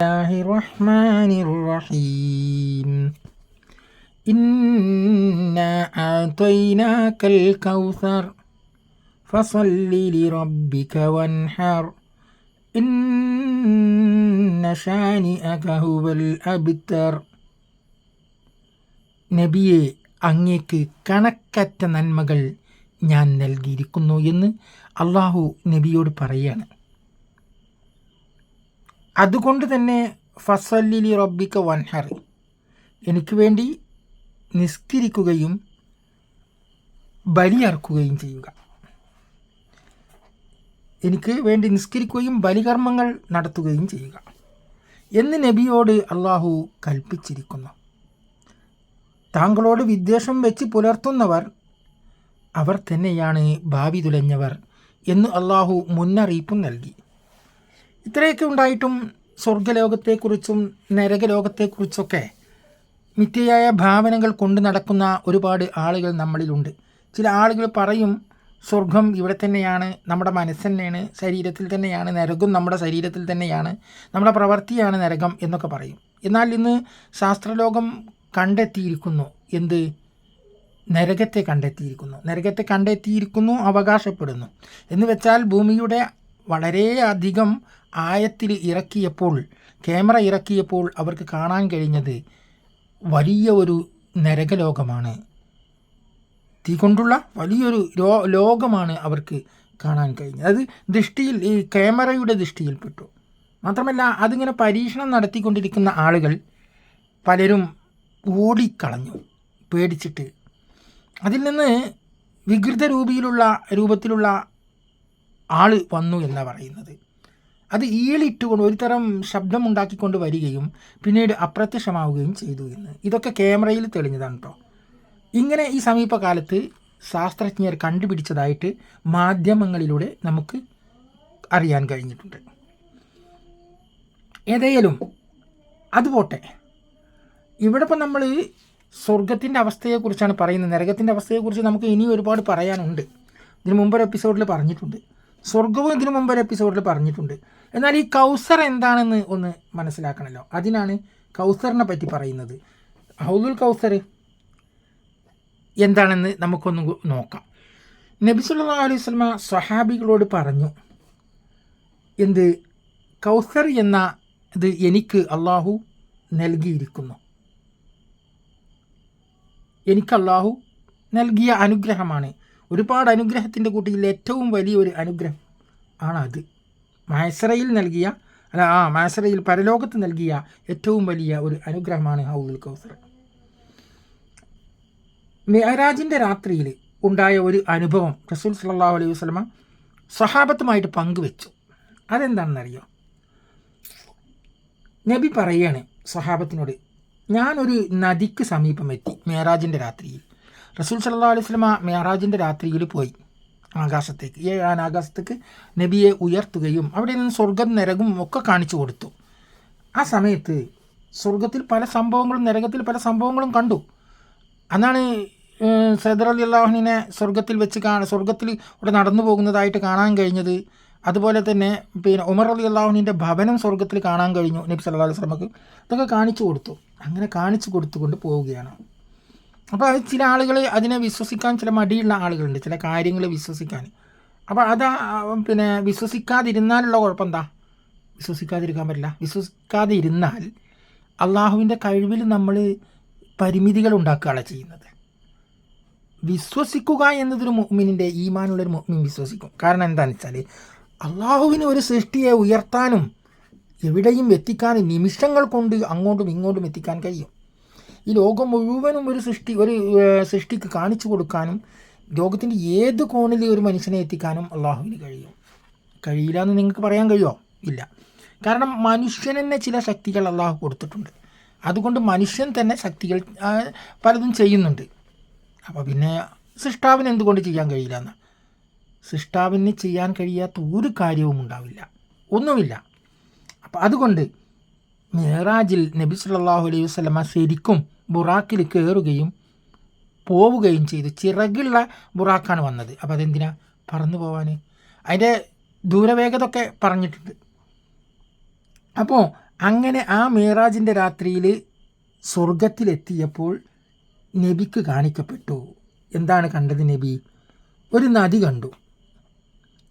الله الرحمن الرحيم إنا أعطيناك الكوثر فصل لربك وانحر إن شانئك هو الأبتر നബിയെ അങ്ങേക്ക് കണക്കറ്റ നന്മകൾ ഞാൻ നൽകിയിരിക്കുന്നു എന്ന് അള്ളാഹു നബിയോട് പറയുകയാണ് അതുകൊണ്ട് തന്നെ ഫസല്ലിലി റബ്ബിക്ക വൻഹർ. എനിക്ക് വേണ്ടി നിസ്കരിക്കുകയും ബലിയർക്കുകയും ചെയ്യുക. എനിക്ക് വേണ്ടി നിസ്കരിക്കുകയും ബലികർമ്മങ്ങൾ നടത്തുകയും ചെയ്യുക. എന്ന് നബിയോട് അള്ളാഹു കൽപ്പിച്ചിരിക്കുന്നു. താങ്കളോട് വിദ്വേഷം വെച്ച് പുലർത്തുന്നവർ അവർ തന്നെയാണ് ഭാവി തുലഞ്ഞവർ എന്ന് അള്ളാഹു മുന്നറിയിപ്പും നൽകി. ഇത്രയൊക്കെ ഉണ്ടായിട്ടും സ്വർഗലോകത്തെക്കുറിച്ചും നരകലോകത്തെക്കുറിച്ചൊക്കെ മിഥ്യയായ ഭാവനകൾ കൊണ്ട് നടക്കുന്ന ഒരുപാട് ആളുകൾ നമ്മളിലുണ്ട്. ചില ആളുകൾ പറയും സ്വർഗം ഇവിടെ തന്നെയാണ് നമ്മുടെ മനസ്സ് തന്നെയാണ് ശരീരത്തിൽ തന്നെയാണ് നരകം നമ്മുടെ ശരീരത്തിൽ തന്നെയാണ് നമ്മുടെ പ്രവൃത്തിയാണ് നരകം എന്നൊക്കെ പറയും. എന്നാൽ ഇന്ന് ശാസ്ത്രലോകം കണ്ടെത്തിയിരിക്കുന്നു. എന്ത്? നരകത്തെ കണ്ടെത്തിയിരിക്കുന്നു. നരകത്തെ കണ്ടെത്തിയിരിക്കുന്നു അവകാശപ്പെടുന്നു. എന്ന് വെച്ചാൽ ഭൂമിയുടെ വളരെയധികം ആയത്തിൽ ഇറക്കിയപ്പോൾ ക്യാമറ ഇറക്കിയപ്പോൾ അവർക്ക് കാണാൻ കഴിഞ്ഞത് വലിയ ഒരു നരകലോകമാണ്. തീ കൊണ്ടുള്ള വലിയൊരു ലോകമാണ് അവർക്ക് കാണാൻ കഴിഞ്ഞത്. അത് ദൃഷ്ടിയിൽ ഈ ക്യാമറയുടെ ദൃഷ്ടിയിൽപ്പെട്ടു. മാത്രമല്ല അതിങ്ങനെ പരീക്ഷണം നടത്തിക്കൊണ്ടിരിക്കുന്ന ആളുകൾ പലരും ഓടിക്കളഞ്ഞു പേടിച്ചിട്ട്. അതിൽ നിന്ന് വികൃത രൂപിയിലുള്ള രൂപത്തിലുള്ള ആൾ വന്നു എന്നാണ് പറയുന്നത്. അത് ഈളിട്ടുകൊണ്ട് ഒരു തരം ശബ്ദം ഉണ്ടാക്കിക്കൊണ്ട് വരികയും പിന്നീട് അപ്രത്യക്ഷമാവുകയും ചെയ്തു എന്ന്. ഇതൊക്കെ ക്യാമറയിൽ തെളിഞ്ഞതാണ് കേട്ടോ ഇങ്ങനെ ഈ സമീപകാലത്ത് ശാസ്ത്രജ്ഞർ കണ്ടുപിടിച്ചതായിട്ട് മാധ്യമങ്ങളിലൂടെ നമുക്ക് അറിയാൻ കഴിഞ്ഞിട്ടുണ്ട്. ഏതായാലും അതുപോട്ടെ ഇവിടെ ഇപ്പം നമ്മൾ സ്വർഗത്തിന്റെ അവസ്ഥയെക്കുറിച്ചാണ് പറയുന്നത്. നരകത്തിന്റെ അവസ്ഥയെക്കുറിച്ച് നമുക്ക് ഇനി ഒരുപാട് പറയാനുണ്ട്. ഇതിന് മുമ്പൊരു എപ്പിസോഡിൽ പറഞ്ഞിട്ടുണ്ട്. സ്വർഗവും ഇതിനു മുമ്പൊരു എപ്പിസോഡിൽ പറഞ്ഞിട്ടുണ്ട്. എന്നാൽ ഈ കൗസർ എന്താണെന്ന് ഒന്ന് മനസ്സിലാക്കണമല്ലോ അതിനാണ് കൗസറിനെ പറ്റി പറയുന്നത്. ഹൗദുൽ കൗസർ എന്താണെന്ന് നമുക്കൊന്ന് നോക്കാം. നബി സല്ലാ അലൈഹി സ്വലമ സ്വഹാബികളോട് പറഞ്ഞു എന്ത്? കൗസർ എന്ന ഇത് എനിക്ക് അള്ളാഹു നൽകിയിരിക്കുന്നു. എനിക്ക് അള്ളാഹു നൽകിയ അനുഗ്രഹമാണ്. ഒരുപാട് അനുഗ്രഹത്തിന്റെ കൂട്ടിയിൽ ഏറ്റവും വലിയൊരു അനുഗ്രഹം ആണത്. മാസറയിൽ നൽകിയ അല്ല ആ മാസറയിൽ പരലോകത്ത് നൽകിയ ഏറ്റവും വലിയ ഒരു അനുഗ്രഹമാണ് ഹൗദുൽ കൗസർ. മെഹരാജിന്റെ രാത്രിയിൽ ഉണ്ടായ ഒരു അനുഭവം റസൂൽ സല്ലാ അലൈഹി വസ്ലമ സ്വഹാബത്തുമായിട്ട് പങ്കുവെച്ചു. അതെന്താണെന്നറിയോ? നബി പറയാണ് സ്വഹാബത്തിനോട് ഞാനൊരു നദിക്ക് സമീപം എത്തി മേറാജിന്റെ രാത്രിയിൽ. റസൂൽ സല്ലാ അലൈഹി സ്വലമ മേറാജിന്റെ രാത്രിയിൽ പോയി. ആകാശത്തേക്ക്. ഈ ആകാശത്തേക്ക് നബിയെ ഉയർത്തുകയും അവിടെ നിന്ന് സ്വർഗം നരകും ഒക്കെ കാണിച്ചു കൊടുത്തു. ആ സമയത്ത് സ്വർഗത്തിൽ പല സംഭവങ്ങളും നരകത്തിൽ പല സംഭവങ്ങളും കണ്ടു. അന്നാണ് സദർ അലി അള്ളാഹുനെ സ്വർഗത്തിൽ വെച്ച് കാണ സ്വർഗത്തിൽ ഇവിടെ നടന്നു പോകുന്നതായിട്ട് കാണാൻ കഴിഞ്ഞത്. അതുപോലെ തന്നെ പിന്നെ ഉമർ അലി അള്ളാഹുനിന്റെ ഭവനം സ്വർഗത്തിൽ കാണാൻ കഴിഞ്ഞു നബി സല്ലാ അലൈഹി സ്വലമക്ക് ഇതൊക്കെ കാണിച്ചു കൊടുത്തു. അങ്ങനെ കാണിച്ചു കൊടുത്തുകൊണ്ട് പോവുകയാണ്. അപ്പോൾ അത് ചില ആളുകൾ അതിനെ വിശ്വസിക്കാൻ ചില മടിയുള്ള ആളുകളുണ്ട് ചില കാര്യങ്ങൾ വിശ്വസിക്കാൻ. അപ്പോൾ അത് പിന്നെ വിശ്വസിക്കാതിരുന്നാലുള്ള കുഴപ്പം എന്താ വിശ്വസിക്കാതിരിക്കാൻ പറ്റില്ല. വിശ്വസിക്കാതെ ഇരുന്നാൽ അള്ളാഹുവിന്റെ കഴിവിൽ നമ്മൾ പരിമിതികൾ ഉണ്ടാക്കുകയാണ് ചെയ്യുന്നത്. വിശ്വസിക്കുക എന്നതൊരു മുഹ്മിനിന്റെ ഈമാനുള്ളൊരു മുഹ്മിൻ വിശ്വസിക്കും. കാരണം എന്താണെന്ന് വെച്ചാൽ അള്ളാഹുവിന് ഒരു സൃഷ്ടിയെ ഉയർത്താനും എവിടെയും എത്തിക്കാനും നിമിഷങ്ങൾ കൊണ്ട് അങ്ങോട്ടും ഇങ്ങോട്ടും എത്തിക്കാൻ കഴിയും. ഈ ലോകം മുഴുവനും ഒരു സൃഷ്ടി ഒരു സൃഷ്ടിക്ക് കാണിച്ചു കൊടുക്കാനും ലോകത്തിന്റെ ഏത് കോണിൽ ഒരു മനുഷ്യനെ എത്തിക്കാനും അള്ളാഹുവിന് കഴിയും. കഴിയില്ല എന്ന് നിങ്ങൾക്ക് പറയാൻ കഴിയുമോ ഇല്ല. കാരണം മനുഷ്യൻ തന്നെ ചില ശക്തികൾ അള്ളാഹു കൊടുത്തിട്ടുണ്ട്. അതുകൊണ്ട് മനുഷ്യൻ തന്നെ ശക്തികൾ പലതും ചെയ്യുന്നുണ്ട്. അപ്പോൾ പിന്നെ സൃഷ്ടാവിന് എന്തുകൊണ്ട് ചെയ്യാൻ കഴിയില്ല എന്ന്? സൃഷ്ടാവിന് ചെയ്യാൻ കഴിയാത്ത ഒരു കാര്യവും ഉണ്ടാവില്ല. ഒന്നുമില്ല. അപ്പോൾ അതുകൊണ്ട് മേറാജിൽ നബി സല്ലാഹു അലൈഹി വസ്ലമ ശരിക്കും ബുറാക്കിൽ കയറുകയും പോവുകയും ചെയ്തു. ചിറകുള്ള ബുറാക്കാണ് വന്നത്. അപ്പോൾ അതെന്തിനാ? പറന്നു പോവാൻ അതിന്റെ ദൂരവേഗത ഒക്കെ പറഞ്ഞിട്ടുണ്ട്. അപ്പോൾ അങ്ങനെ ആ മേറാജിന്റെ രാത്രിയിൽ സ്വർഗത്തിലെത്തിയപ്പോൾ നബിക്ക് കാണിക്കപ്പെട്ടു. എന്താണ് കണ്ടത് നബി? ഒരു നദി കണ്ടു.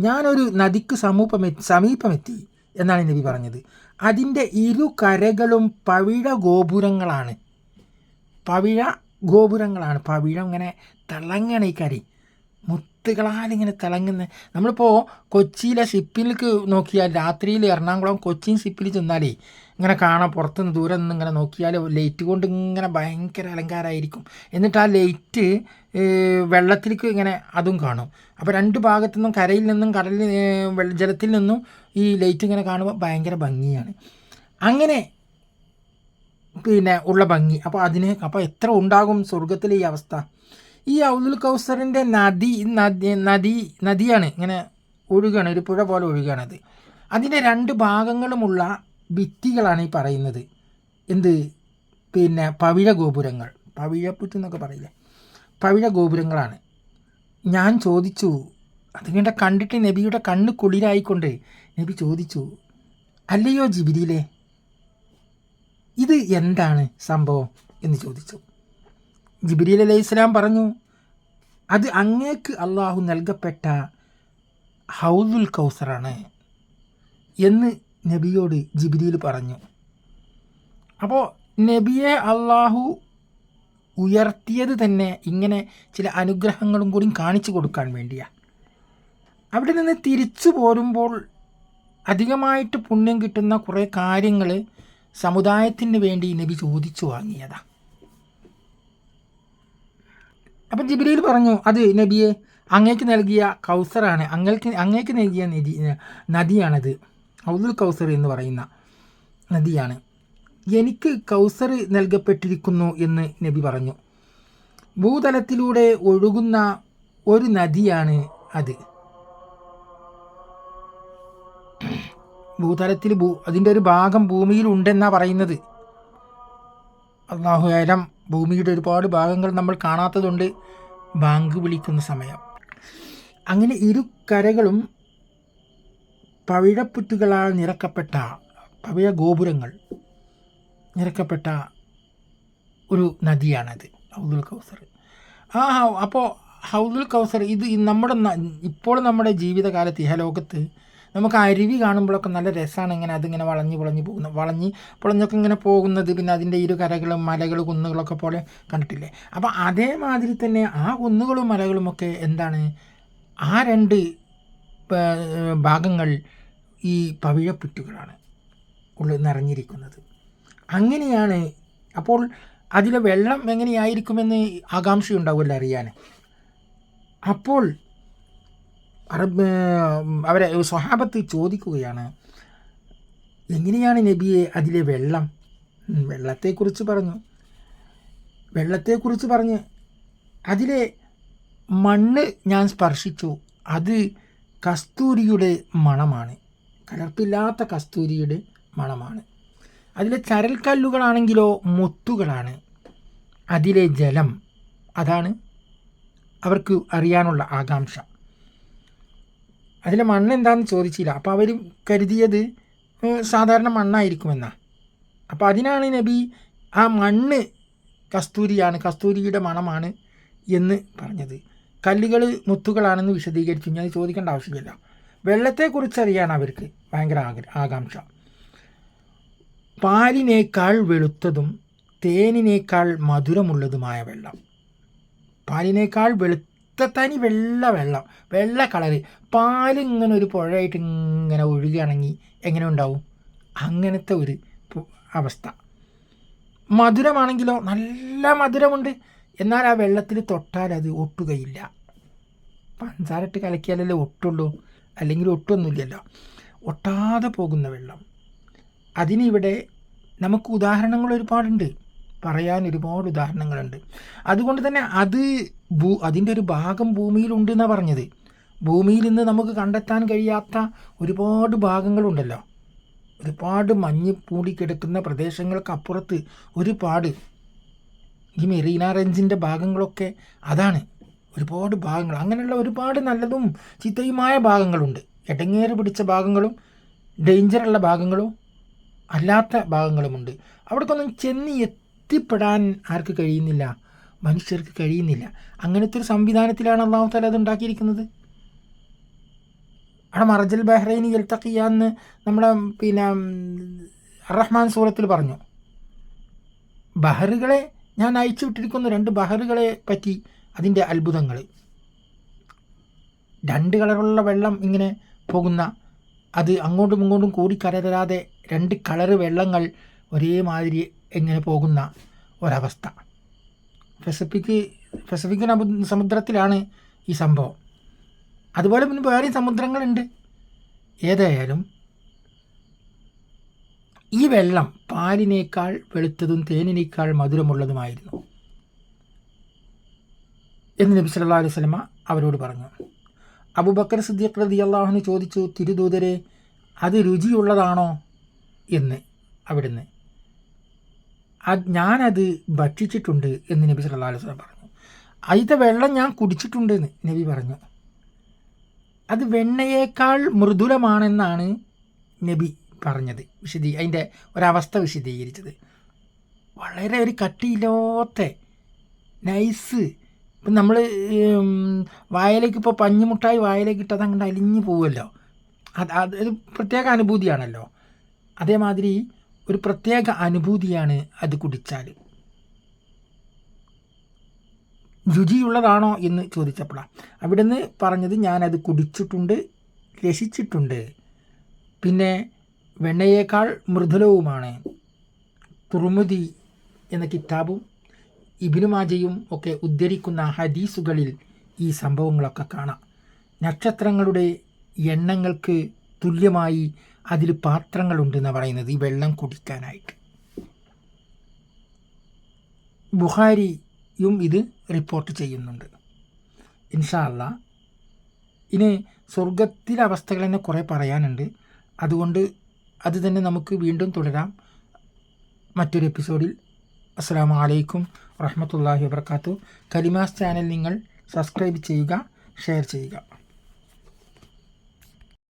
ഞാനൊരു നദിക്ക് സമൂപമെ സമീപമെത്തി എന്നാണ് നബി പറഞ്ഞത്. അതിന്റെ ഇരു കരകളും പവിഴ ഗോപുരങ്ങളാണ് പവിഴ ഗോപുരങ്ങളാണ്. പവിഴ ഇങ്ങനെ തിളങ്ങണ ഈ കരി. മുത്തുകളാൽ ഇങ്ങനെ തിളങ്ങുന്ന നമ്മളിപ്പോൾ കൊച്ചിയിലെ ഷിപ്പിലേക്ക് നോക്കിയാൽ രാത്രിയിൽ എറണാകുളം കൊച്ചിൻ ഷിപ്പിൽ ചെന്നാലേ ഇങ്ങനെ കാണാം. പുറത്തുനിന്ന് ദൂരെ നിന്ന് ഇങ്ങനെ നോക്കിയാൽ ലൈറ്റ് കൊണ്ട് ഇങ്ങനെ ഭയങ്കര അലങ്കാരമായിരിക്കും. എന്നിട്ട് ആ ലൈറ്റ് വെള്ളത്തിലേക്ക് ഇങ്ങനെ അതും കാണും. അപ്പോൾ രണ്ട് ഭാഗത്തു നിന്നും കരയിൽ നിന്നും കടലിൽ ജലത്തിൽ നിന്നും ഈ ലൈറ്റ് ഇങ്ങനെ കാണുമ്പോൾ ഭയങ്കര ഭംഗിയാണ്. അങ്ങനെ പിന്നെ ഉള്ള ഭംഗി. അപ്പോൾ അതിന് അപ്പോൾ എത്ര ഉണ്ടാകും സ്വർഗത്തിൽ ഈ അവസ്ഥ? ഈ അബ്ദുൽ കൗസറിന്റെ നദി നദി നദി നദിയാണ് ഇങ്ങനെ ഒഴുകുകയാണ് ഒരു പുഴ പോലെ ഒഴുകുകയാണത് അതിന്റെ രണ്ട് ഭാഗങ്ങളുമുള്ള ഭിത്തികളാണ് ഈ പറയുന്നത്. എന്ത്? പിന്നെ പവിഴ ഗോപുരങ്ങൾ. പവിഴപ്പുറ്റ് എന്നൊക്കെ പറയില്ലേ? പവിഴ ഗോപുരങ്ങളാണ്. ഞാൻ ചോദിച്ചു അതുകൊണ്ട് കണ്ടിട്ട് നബിയുടെ കണ്ണ് കുളിരായിക്കൊണ്ട് നബി ചോദിച്ചു അല്ലയോ ജിബിരിയിലെ ഇത് എന്താണ് സംഭവം എന്ന് ചോദിച്ചു. ജിബ്രീൽ അലൈഹി ഇസ്ലാം പറഞ്ഞു അത് അങ്ങേക്ക് അള്ളാഹു നൽകപ്പെട്ട ഹൗദുൽ കൗസറാണ് എന്ന് നബിയോട് ജിബിരിയിൽ പറഞ്ഞു. അപ്പോൾ നബിയെ അള്ളാഹു ഉയർത്തിയത് തന്നെ ഇങ്ങനെ ചില അനുഗ്രഹങ്ങളും കൂടി കാണിച്ചു കൊടുക്കാൻ വേണ്ടിയാണ് അവിടെ നിന്ന് തിരിച്ചു പോരുമ്പോൾ അധികമായിട്ട് പുണ്യം കിട്ടുന്ന കുറേ കാര്യങ്ങൾ സമുദായത്തിന് വേണ്ടി നബി ചോദിച്ചു വാങ്ങിയതാ. അപ്പം ജിബ്രീൽ പറഞ്ഞു അത് നബിയെ അങ്ങേക്ക് നൽകിയ കൗസറാണ്. അങ്ങേക്ക് അങ്ങേക്ക് നൽകിയ നദി നദിയാണത്. ഔദുൽ കൗസർ എന്ന് പറയുന്ന നദിയാണ്. എനിക്ക് കൗസർ നൽകപ്പെട്ടിരിക്കുന്നു എന്ന് നബി പറഞ്ഞു. ഭൂതലത്തിലൂടെ ഒഴുകുന്ന ഒരു നദിയാണ് അത്. ഭൂതലത്തിൽ ഭൂ അതിന്റെ ഒരു ഭാഗം ഭൂമിയിൽ ഉണ്ടെന്നാണ് പറയുന്നത് അള്ളാഹുലം ഭൂമിയുടെ ഒരുപാട് ഭാഗങ്ങൾ നമ്മൾ കാണാത്തതുകൊണ്ട് ബാങ്ക് വിളിക്കുന്ന സമയം. അങ്ങനെ ഇരു കരകളും പവിഴപ്പുറ്റുകളാൽ നിറക്കപ്പെട്ട പവിഴ ഗോപുരങ്ങൾ നിറക്കപ്പെട്ട ഒരു നദിയാണത്. ഹൗദുൽ കൗസർ. ആ അപ്പോൾ ഹൗദുൽ കൗസർ ഇത് നമ്മുടെ ഇപ്പോൾ നമ്മുടെ ജീവിതകാലത്ത് ഇഹലോകത്ത് നമുക്ക് അരുവി കാണുമ്പോഴൊക്കെ നല്ല രസമാണ് ഇങ്ങനെ അതിങ്ങനെ വളഞ്ഞ് പൊളഞ്ഞ് പോകുന്നത് വളഞ്ഞ് പൊളഞ്ഞൊക്കെ ഇങ്ങനെ പോകുന്നത് പിന്നെ അതിന്റെ ഇരു കരകളും മലകൾ കുന്നുകളൊക്കെ പോലെ കണ്ടിട്ടില്ലേ? അപ്പോൾ അതേമാതിരി തന്നെ ആ കുന്നുകളും മലകളും ഒക്കെ എന്താണ്? ആ രണ്ട് ഭാഗങ്ങൾ ഈ പവിഴപ്പുറ്റുകളാണ് ഉള്ളിൽ നിറഞ്ഞിരിക്കുന്നത്. അങ്ങനെയാണ് അപ്പോൾ അതിലെ വെള്ളം എങ്ങനെയായിരിക്കുമെന്ന് ആകാംക്ഷയുണ്ടാവുമല്ലോ അറിയാൻ. അപ്പോൾ അറബ് അവരെ സ്വഹാബത്ത് ചോദിക്കുകയാണ് എങ്ങനെയാണ് നബിയെ അതിലെ വെള്ളം? വെള്ളത്തെക്കുറിച്ച് പറഞ്ഞു. വെള്ളത്തെക്കുറിച്ച് പറഞ്ഞ് അതിലെ മണ്ണ് ഞാൻ സ്പർശിച്ചു. അത് കസ്തൂരിയുടെ മണമാണ്. കലർപ്പില്ലാത്ത കസ്തൂരിയുടെ മണമാണ്. അതിലെ ചരൽക്കല്ലുകളാണെങ്കിലോ മുത്തുകളാണ്. അതിലെ ജലം അതാണ് അവർക്ക് അറിയാനുള്ള ആകാംക്ഷ. അതിലെ മണ്ണ് എന്താണെന്ന് ചോദിച്ചില്ല. അപ്പോൾ അവർ കരുതിയത് സാധാരണ മണ്ണായിരിക്കുമെന്നാണ് അപ്പോൾ അതിനാണ് നബി ആ മണ്ണ് കസ്തൂരിയാണ് കസ്തൂരിയുടെ മണമാണ് എന്ന് പറഞ്ഞത്. കല്ലുകൾ മുത്തുകളാണെന്ന് വിശദീകരിച്ചു. ഞാൻ ചോദിക്കേണ്ട ആവശ്യമില്ല. വെള്ളത്തെക്കുറിച്ച് അറിയാൻ അവർക്ക് ഭയങ്കര ആകാംക്ഷ. പാലിനേക്കാൾ വെളുത്തതും തേനിനേക്കാൾ മധുരമുള്ളതുമായ വെള്ളം. പാലിനേക്കാൾ വെളുത്ത തനി വെള്ള വെള്ളം വെള്ള കളറ്. പാൽ ഇങ്ങനെ ഒരു പുഴയായിട്ട് ഇങ്ങനെ ഒഴുകുകയാണെങ്കിൽ എങ്ങനെ ഉണ്ടാവും? അങ്ങനത്തെ ഒരു അവസ്ഥ. മധുരമാണെങ്കിലോ? നല്ല മധുരമുണ്ട്. എന്നാൽ ആ വെള്ളത്തിൽ തൊട്ടാൽ അത് ഒട്ടുകയില്ല. പഞ്ചാരട്ട് കലക്കിയാലല്ലേ ഒട്ടുള്ളൂ? അല്ലെങ്കിൽ ഒട്ടൊന്നുമില്ലല്ലോ? ഒട്ടാതെ പോകുന്ന വെള്ളം. അതിനിവിടെ നമുക്ക് ഉദാഹരണങ്ങൾ ഒരുപാടുണ്ട്. പറയാൻ ഒരുപാട് ഉദാഹരണങ്ങളുണ്ട്. അതുകൊണ്ട് തന്നെ അത് ഭൂ അതിന്റെ ഒരു ഭാഗം ഭൂമിയിലുണ്ട് എന്നാണ് പറഞ്ഞത്. ഭൂമിയിൽ നിന്ന് നമുക്ക് കണ്ടെത്താൻ കഴിയാത്ത ഒരുപാട് ഭാഗങ്ങളുണ്ടല്ലോ. ഒരുപാട് മഞ്ഞ് മൂടിക്കിടക്കുന്ന പ്രദേശങ്ങൾക്കപ്പുറത്ത് ഒരുപാട് ഈ മെറീന റെഞ്ചിന്റെ ഭാഗങ്ങളൊക്കെ അതാണ്. ഒരുപാട് ഭാഗങ്ങൾ. അങ്ങനെയുള്ള ഒരുപാട് നല്ലതും ചിത്തയുമായ ഭാഗങ്ങളുണ്ട്. എടങ്ങേറ് പിടിച്ച ഭാഗങ്ങളും ഡേഞ്ചറുള്ള ഭാഗങ്ങളും അല്ലാത്ത ഭാഗങ്ങളുമുണ്ട്. അവിടേക്കൊന്നും ചെന്ന് എത്തിപ്പെടാൻ ആർക്ക് കഴിയുന്നില്ല? മനുഷ്യർക്ക് കഴിയുന്നില്ല. അങ്ങനത്തെ ഒരു സംവിധാനത്തിലാണ് അള്ളാഹു താല അത് ഉണ്ടാക്കിയിരിക്കുന്നത്. അവിടെ മറജൽ ബഹ്റൈനി എൽത്തക്കിയാന്ന് നമ്മുടെ പിന്നെ റഹ്മാൻ സൂറത്തിൽ പറഞ്ഞു. ബഹറുകളെ ഞാൻ അയച്ചു വിട്ടിരിക്കുന്നു. രണ്ട് ബഹറുകളെ പറ്റി അതിന്റെ അത്ഭുതങ്ങൾ. രണ്ട് കളറുള്ള വെള്ളം ഇങ്ങനെ പോകുന്ന അത് അങ്ങോട്ടും ഇങ്ങോട്ടും കൂടിക്കലരാതെ രണ്ട് കളറ് വെള്ളങ്ങൾ ഒരേമാതിരി എങ്ങനെ പോകുന്ന ഒരവസ്ഥ. പെസഫിക് പസഫിക് സമുദ്രത്തിലാണ് ഈ സംഭവം. അതുപോലെ പിന്നെ വേറെ സമുദ്രങ്ങളുണ്ട്. ഏതായാലും ഈ വെള്ളം പാലിനേക്കാൾ വെളുത്തതും തേനിനേക്കാൾ മധുരമുള്ളതുമായിരുന്നു എന്ന് നബി സല്ലല്ലാഹു അലൈഹി വസല്ലമ അവരോട് പറഞ്ഞു. അബൂബക്കർ സിദ്ദീഖ് റതി അള്ളാഹുന് ചോദിച്ചു തിരുദൂതരെ അത് രുചിയുള്ളതാണോ? എന്ന് അവിടുന്ന് ഞാനത് ഭക്ഷിച്ചിട്ടുണ്ട് എന്ന് നബി സല്ലാ അലൈഹി വസല്ലം പറഞ്ഞു. അതിന്റെ വെള്ളം ഞാൻ കുടിച്ചിട്ടുണ്ട് എന്ന് നബി പറഞ്ഞു. അത് വെണ്ണയേക്കാൾ മൃദുലമാണെന്നാണ് നബി പറഞ്ഞത്. വിശദീ അതിന്റെ ഒരവസ്ഥ വിശദീകരിച്ചത്. വളരെ ഒരു കട്ടിയില്ലാത്ത നൈസ്. ഇപ്പം നമ്മൾ വായലേക്ക് ഇപ്പോൾ പഞ്ഞിമുട്ടായി വായലേക്ക് ഇട്ടത് അങ്ങോട്ട് അലിഞ്ഞു പോവുമല്ലോ. അത് അത് പ്രത്യേക അനുഭൂതിയാണല്ലോ. അതേമാതിരി ഒരു പ്രത്യേക അനുഭൂതിയാണ് അത് കുടിച്ചാൽ രുചിയുള്ളതാണോ എന്ന് ചോദിച്ചപ്പോഴാണ് അവിടുന്ന് പറഞ്ഞത് ഞാനത് കുടിച്ചിട്ടുണ്ട് രസിച്ചിട്ടുണ്ട്. പിന്നെ വെണ്ണയേക്കാൾ മൃദുലവുമാണ്. തുറുമുതി എന്ന കിതാബും ഇബിനുമാജയും ഒക്കെ ഉദ്ധരിക്കുന്ന ഹദീസുകളിൽ ഈ സംഭവങ്ങളൊക്കെ കാണാം. നക്ഷത്രങ്ങളുടെ എണ്ണങ്ങൾക്ക് തുല്യമായി അതിൽ പാത്രങ്ങളുണ്ടെന്ന് പറയുന്നത് ഈ വെള്ളം കുടിക്കാനായിട്ട്. ബുഹാരിയും ഇത് റിപ്പോർട്ട് ചെയ്യുന്നുണ്ട്. ഇൻഷാ അല്ലാ ഇനി സ്വർഗത്തിലെ അവസ്ഥകൾ തന്നെ കുറേ പറയാനുണ്ട്. അതുകൊണ്ട് അത് തന്നെ നമുക്ക് വീണ്ടും തുടരാം. മറ്റൊരു എപ്പിസോഡിൽ. അസ്സാം വലൈക്കും വറഹമത്തല്ലാഹി വാബർക്കാത്തു കലിമാസ് ചാനൽ നിങ്ങൾ സബ്സ്ക്രൈബ് ചെയ്യുക ഷെയർ ചെയ്യുക.